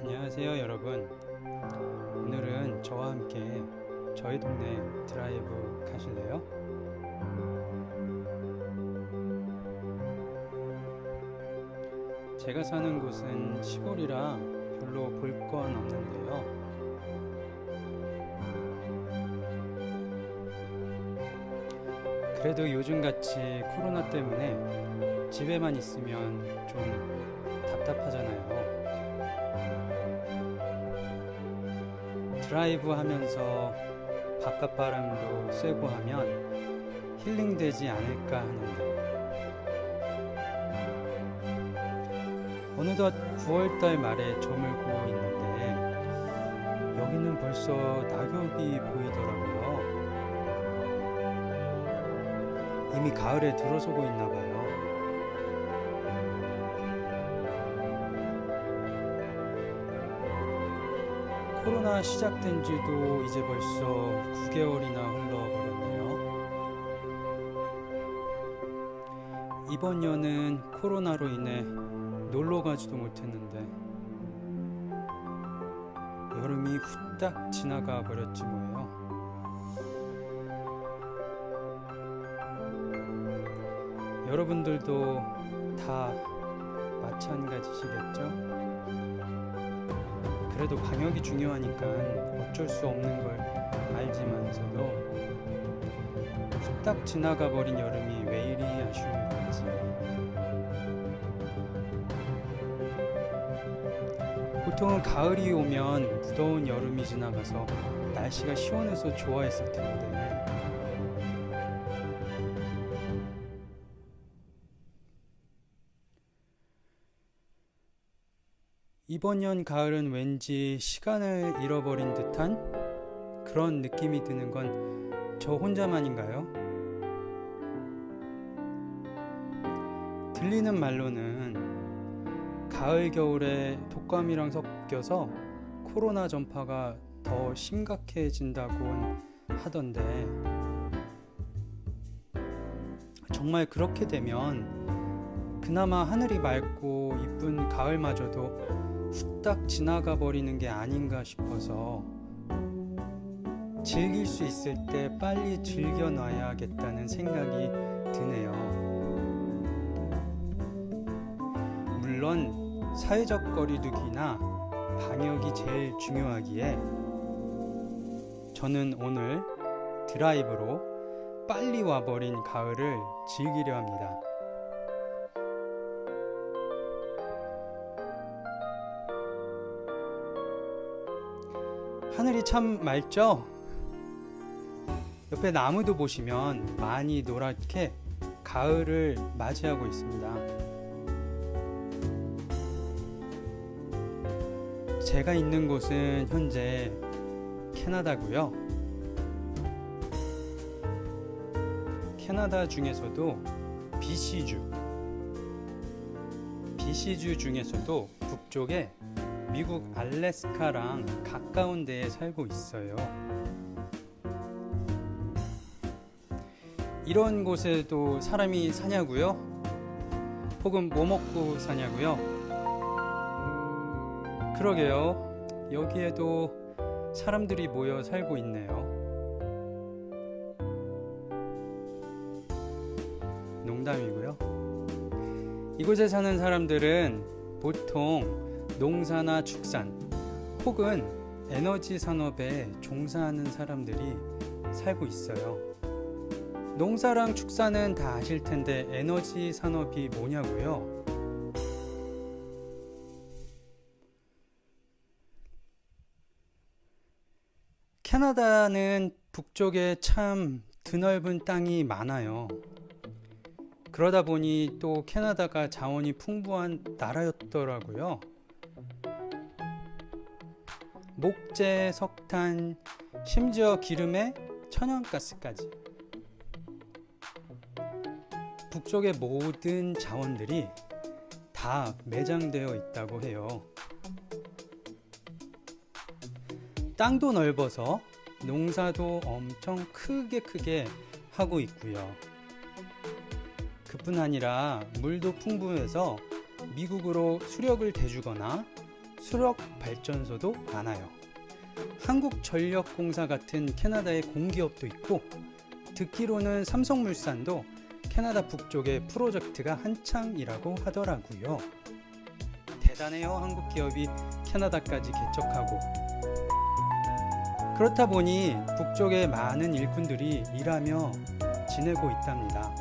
안녕하세요 여러분. 오늘은 저와 함께 저희 동네 드라이브 가실래요? 제가 사는 곳은 시골이라 별로 볼 건 없는데요. 그래도 요즘같이 코로나 때문에 집에만 있으면 좀 답답하잖아요 드라이브 하면서 바깥 바람도 쐬고 하면 힐링되지 않을까 하는데 어느덧 9월달 말에 저물고 있는데 여기는 벌써 낙엽이 보이더라고요. 이미 가을에 들어서고 있나 봐요. 코로나 시작된 지도 이제 벌써 9개월이나 흘러버렸네요. 이번 년은 코로나로 인해 놀러 가지도 못했는데 여름이 후딱 지나가 버렸지 뭐예요. 여러분들도 다 마찬가지시겠죠? 그래도 방역이 중요하니까 어쩔 수 없는 걸 알지만서도 후딱 지나가 버린 여름이 왜 이리 아쉬운 건지. 보통은 가을이 오면 무더운 여름이 지나가서 날씨가 시원해서 좋아했을 텐데 이번 년 가을은 왠지 시간을 잃어버린 듯한 그런 느낌이 드는 건 저 혼자만인가요? 들리는 말로는 가을 겨울에 독감이랑 섞여서 코로나 전파가 더 심각해진다고 하던데 정말 그렇게 되면 그나마 하늘이 맑고 이쁜 가을마저도 후딱 지나가 버리는 게 아닌가 싶어서 즐길 수 있을 때 빨리 즐겨 놔야겠다는 생각이 드네요. 물론 사회적 거리두기나 방역이 제일 중요하기에 저는 오늘 드라이브로 빨리 와버린 가을을 즐기려 합니다. 하늘이 참 맑죠? 옆에 나무도 보시면 많이 노랗게 가을을 맞이하고 있습니다. 제가 있는 곳은 현재 캐나다고요. 캐나다 중에서도 BC주, BC주 중에서도 북쪽에 미국 알래스카랑 가까운 데에 살고 있어요. 이런 곳에도 사람이 사냐고요? 혹은 뭐 먹고 사냐고요? 그러게요. 여기에도 사람들이 모여 살고 있네요. 농담이고요. 이곳에 사는 사람들은 보통 농사나 축산 혹은 에너지 산업에 종사하는 사람들이 살고 있어요. 농사랑 축사는 다 아실 텐데 에너지 산업이 뭐냐고요? 캐나다는 북쪽에 참 드넓은 땅이 많아요. 그러다 보니 또 캐나다가 자원이 풍부한 나라였더라고요. 목재, 석탄, 심지어 기름에 천연가스까지. 북쪽의 모든 자원들이 다 매장되어 있다고 해요. 땅도 넓어서 농사도 엄청 크게 크게 하고 있고요. 그뿐 아니라 물도 풍부해서 미국으로 수력을 대주거나 수력 발전소도 많아요. 한국전력공사 같은 캐나다의 공기업도 있고 듣기로는 삼성물산도 캐나다 북쪽에 프로젝트가 한창이라고 하더라고요. 대단해요. 한국 기업이 캐나다까지 개척하고 그렇다 보니 북쪽에 많은 일꾼들이 일하며 지내고 있답니다.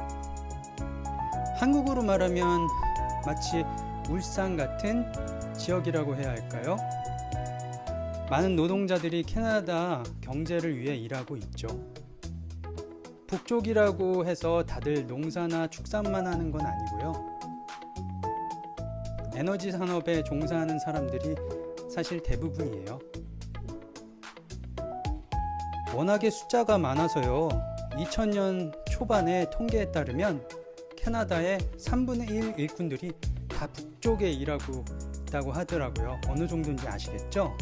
한국으로 말하면 마치 울산 같은 지역이라고 해야 할까요? 많은 노동자들이 캐나다 경제를 위해 일하고 있죠. 북쪽이라고 해서 다들 농사나 축산만 하는 건 아니고요. 에너지 산업에 종사하는 사람들이 사실 대부분이에요. 워낙에 숫자가 많아서요. 2000년 초반의 통계에 따르면 캐나다의 3분의 1 일꾼들이 다 북쪽에 일하고 있다고 하더라고요. 어느 정도인지 아시겠죠?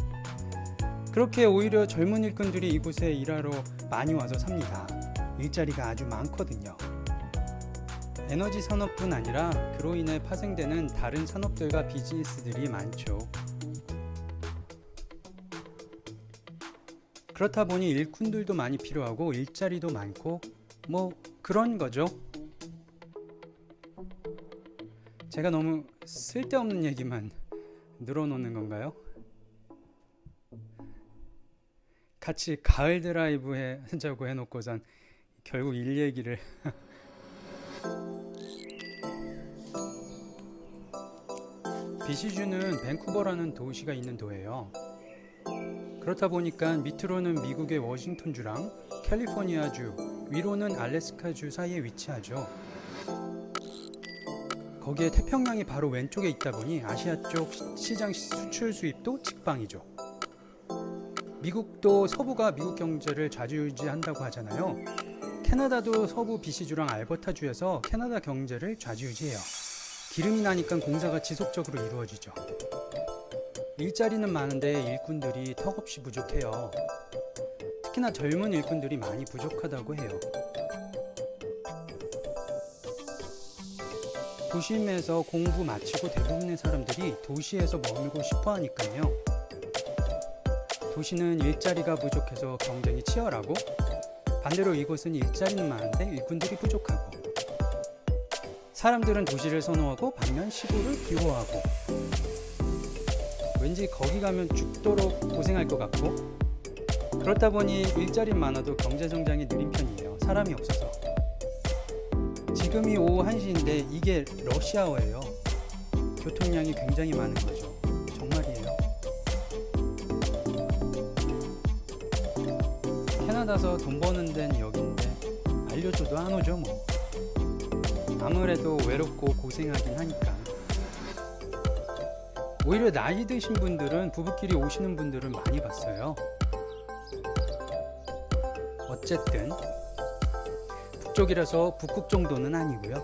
그렇게 오히려 젊은 일꾼들이 이곳에 일하러 많이 와서 삽니다. 일자리가 아주 많거든요. 에너지 산업뿐 아니라 그로 인해 파생되는 다른 산업들과 비즈니스들이 많죠. 그렇다 보니 일꾼들도 많이 필요하고 일자리도 많고 뭐 그런 거죠. 제가 너무 쓸데없는 얘기만 늘어놓는 건가요? 같이 가을 드라이브 해, 하자고 해놓고선 결국 일 얘기를 비시주는 밴쿠버라는 도시가 있는 도예요. 그렇다 보니까 밑으로는 미국의 워싱턴주랑 캘리포니아주, 위로는 알래스카주 사이에 위치하죠. 거기에 태평양이 바로 왼쪽에 있다 보니 아시아 쪽 시장 수출 수입도 직방이죠. 미국도 서부가 미국 경제를 좌지우지한다고 하잖아요. 캐나다도 서부 비시주랑 알버타주에서 캐나다 경제를 좌지우지해요. 기름이 나니까 공사가 지속적으로 이루어지죠. 일자리는 많은데 일꾼들이 턱없이 부족해요. 특히나 젊은 일꾼들이 많이 부족하다고 해요. 도심에서 공부 마치고 대부분의 사람들이 도시에서 머물고 싶어 하니까요. 도시는 일자리가 부족해서 경쟁이 치열하고 반대로 이곳은 일자리는 많은데 일꾼들이 부족하고 사람들은 도시를 선호하고 반면 시골을 기호하고 왠지 거기 가면 죽도록 고생할 것 같고 그렇다 보니 일자리 많아도 경제 성장이 느린 편이에요. 사람이 없어서. 지금이 오후 1시인데 이게 러시아어예요. 교통량이 굉장히 많은 거죠. 정말이에요. 캐나다서 돈 버는 데는 여긴데 알려줘도 안 오죠 뭐. 아무래도 외롭고 고생하긴 하니까. 오히려 나이 드신 분들은 부부끼리 오시는 분들은 많이 봤어요. 어쨌든 북쪽이라서 북극 정도는 아니고요.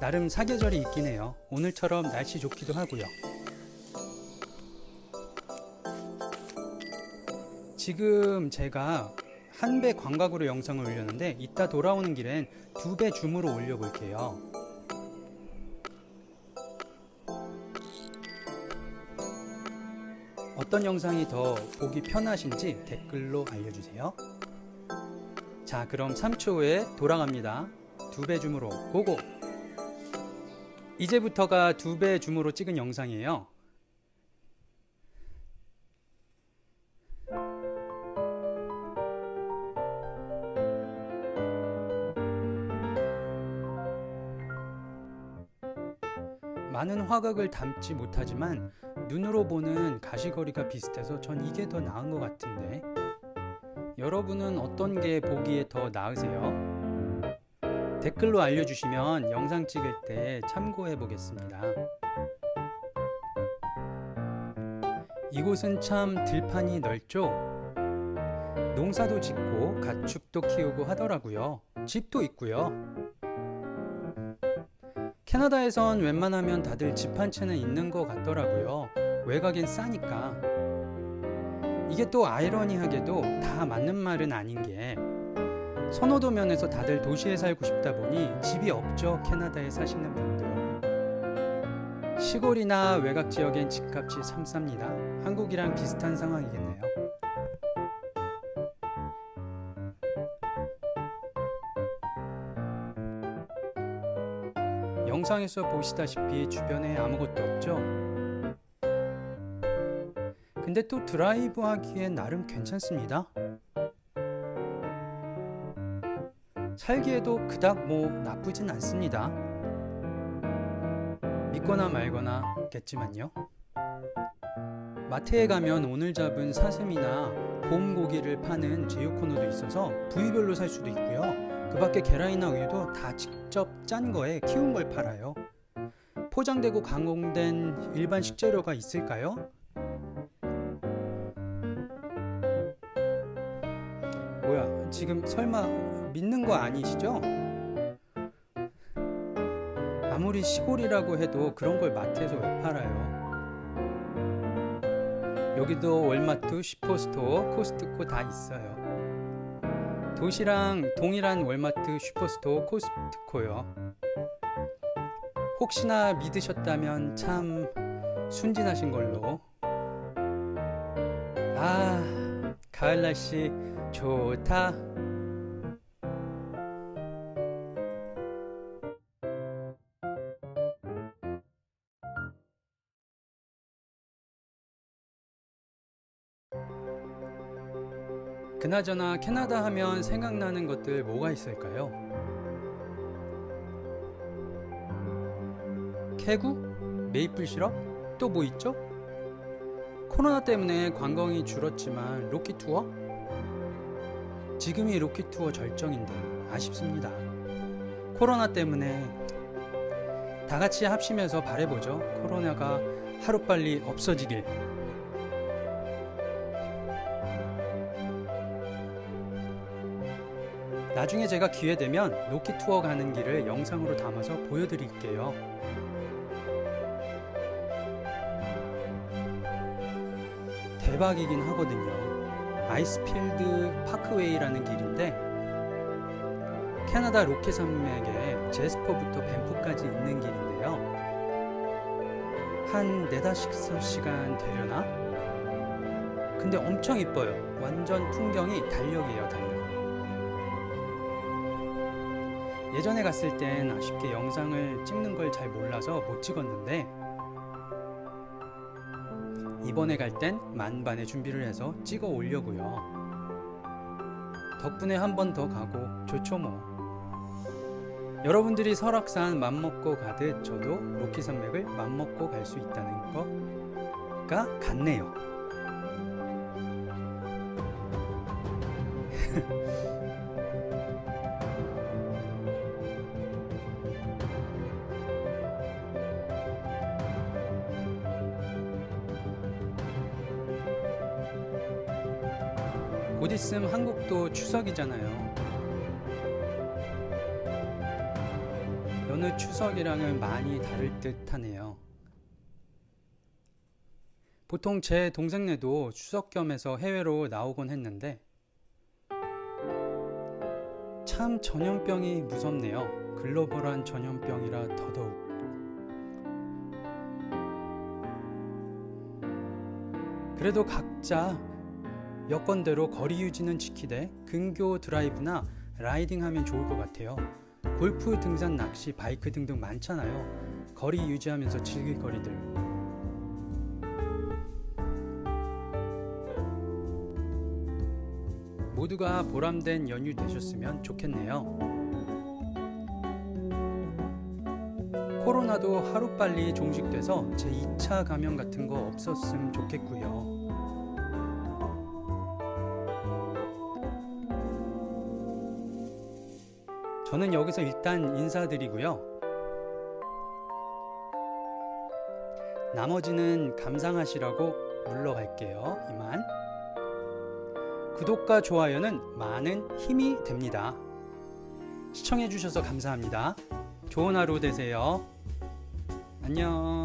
나름 사계절이 있긴 해요. 오늘처럼 날씨 좋기도 하고요. 지금 제가 한 배 광각으로 영상을 올렸는데 이따 돌아오는 길엔 두 배 줌으로 올려볼게요. 어떤 영상이 더 보기 편하신지 댓글로 알려주세요. 자, 그럼 3초 후에 돌아갑니다. 두 배 줌으로 고고! 이제부터가 두 배 줌으로 찍은 영상이에요. 많은 화각을 담지 못하지만 눈으로 보는 가시거리가 비슷해서 전 이게 더 나은 것 같은데 여러분은 어떤 게 보기에 더 나으세요? 댓글로 알려주시면 영상 찍을 때 참고해 보겠습니다. 이곳은 참 들판이 넓죠? 농사도 짓고 가축도 키우고 하더라고요. 집도 있고요. 캐나다에선 웬만하면 다들 집 한 채는 있는 것 같더라고요. 외곽엔 싸니까. 이게 또 아이러니하게도 다 맞는 말은 아닌 게 선호도 면에서 다들 도시에 살고 싶다 보니 집이 없죠. 캐나다에 사시는 분들. 시골이나 외곽 지역엔 집값이 참 쌉니다. 한국이랑 비슷한 상황이겠네요. 영상에서 보시다시피 주변에 아무것도 없죠? 근데 또 드라이브 하기엔 나름 괜찮습니다. 살기에도 그닥 뭐 나쁘진 않습니다. 믿거나 말거나겠지만요. 마트에 가면 오늘 잡은 사슴이나 봄 고기를 파는 제휴 코너도 있어서 부위별로 살 수도 있고요. 그 밖에 계란이나 우유도 다 직접 짠 거에 키운 걸 팔아요. 포장되고 가공된 일반 식재료가 있을까요? 지금 설마 믿는 거 아니시죠? 아무리 시골이라고 해도 그런 걸 마트에서 왜 팔아요? 여기도 월마트, 슈퍼스토어, 코스트코 다 있어요. 도시랑 동일한 월마트, 슈퍼스토어, 코스트코요. 혹시나 믿으셨다면 참 순진하신 걸로. 아, 가을 날씨 좋다. 그나저나 캐나다 하면 생각나는 것들 뭐가 있을까요? 캐구? 메이플 시럽? 또 뭐 있죠? 코로나 때문에 관광이 줄었지만 로키 투어? 지금이 로키 투어 절정인데 아쉽습니다. 코로나 때문에 다 같이 합심해서 바래보죠. 코로나가 하루빨리 없어지길. 나중에 제가 기회 되면 로키 투어 가는 길을 영상으로 담아서 보여드릴게요. 대박이긴 하거든요. 아이스필드 파크웨이라는 길인데 캐나다 로키 산맥에 제스퍼부터 밴프까지 있는 길인데요. 한 네다섯 시간 되려나? 근데 엄청 이뻐요. 완전 풍경이 달력이에요, 달력. 예전에 갔을 땐 아쉽게 영상을 찍는 걸 잘 몰라서 못 찍었는데 이번에 갈 땐 만반의 준비를 해서 찍어 오려고요. 덕분에 한 번 더 가고 좋죠 뭐. 여러분들이 설악산 맘먹고 가듯 저도 로키 산맥을 맘먹고 갈 수 있다는 거가 같네요. 추석이잖아요. 여느 추석이랑은 많이 다를 듯 하네요. 보통 제 동생네도 추석 겸해서 해외로 나오곤 했는데 참 전염병이 무섭네요. 글로벌한 전염병이라 더더욱. 그래도 각자 여건대로 거리 유지는 지키되 근교 드라이브나 라이딩 하면 좋을 것 같아요. 골프, 등산, 낚시, 바이크 등등 많잖아요. 거리 유지하면서 즐길 거리들. 모두가 보람된 연휴 되셨으면 좋겠네요. 코로나도 하루빨리 종식돼서 제 2차 감염 같은 거 없었으면 좋겠고요. 저는 여기서 일단 인사드리고요. 나머지는 감상하시라고 물러갈게요. 이만. 구독과 좋아요는 많은 힘이 됩니다. 시청해주셔서 감사합니다. 좋은 하루 되세요. 안녕.